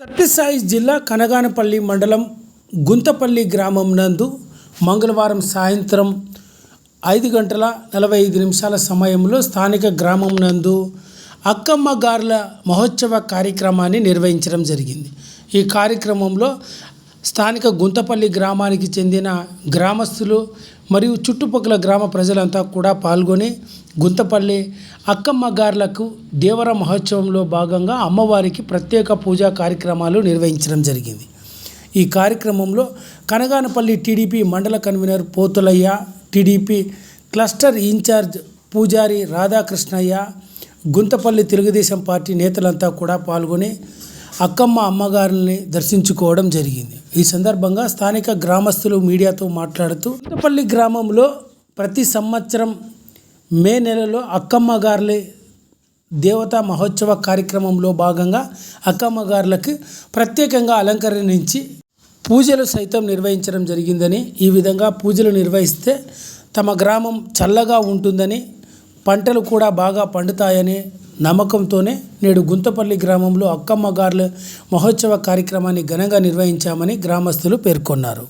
సత్యసాయి జిల్లా కనగానపల్లి మండలం గుంతపల్లి గ్రామం నందు మంగళవారం సాయంత్రం ఐదు గంటల నలభై ఐదు నిమిషాల సమయంలో స్థానిక గ్రామం నందు అక్కమ్మ గార్ల మహోత్సవ కార్యక్రమాన్ని నిర్వహించడం జరిగింది. ఈ కార్యక్రమంలో స్థానిక గుంతపల్లి గ్రామానికి చెందిన గ్రామస్తులు మరియు చుట్టుపక్కల గ్రామ ప్రజలంతా కూడా పాల్గొని గుంతపల్లి అక్కమ్మ గార్లకు దేవర మహోత్సవంలో భాగంగా అమ్మవారికి ప్రత్యేక పూజా కార్యక్రమాలు నిర్వహించడం జరిగింది. ఈ కార్యక్రమంలో కనగానపల్లి టీడీపీ మండల convenor Potulaiah TDP cluster incharge Pujari Radhakrishnaiah Guntapalli Telugu Desam party నేతలంతా కూడా పాల్గొని అక్కమ్మ అమ్మగారిని దర్శించుకోవడం జరిగింది. ఈ సందర్భంగా స్థానిక గ్రామస్తులు మీడియాతో మాట్లాడుతూ గుంతపల్లి గ్రామంలో ప్రతి సంవత్సరం మే నెలలో అక్కమ్మగారులే దేవతా మహోత్సవ కార్యక్రమంలో భాగంగా అక్కమ్మగారులకు ప్రత్యేకంగా అలంకరించి పూజలు సైతం నిర్వహించడం జరిగిందని ఈ విధంగా పూజలు నిర్వహిస్తే తమ గ్రామం చల్లగా ఉంటుందని పంటలు కూడా బాగా పండుతాయని నమ్మకంతోనే నేడు గుంతపల్లి గ్రామంలో అక్కమ్మగారుల మహోత్సవ కార్యక్రమాన్ని ఘనంగా నిర్వహించామని గ్రామస్తులు పేర్కొన్నారు.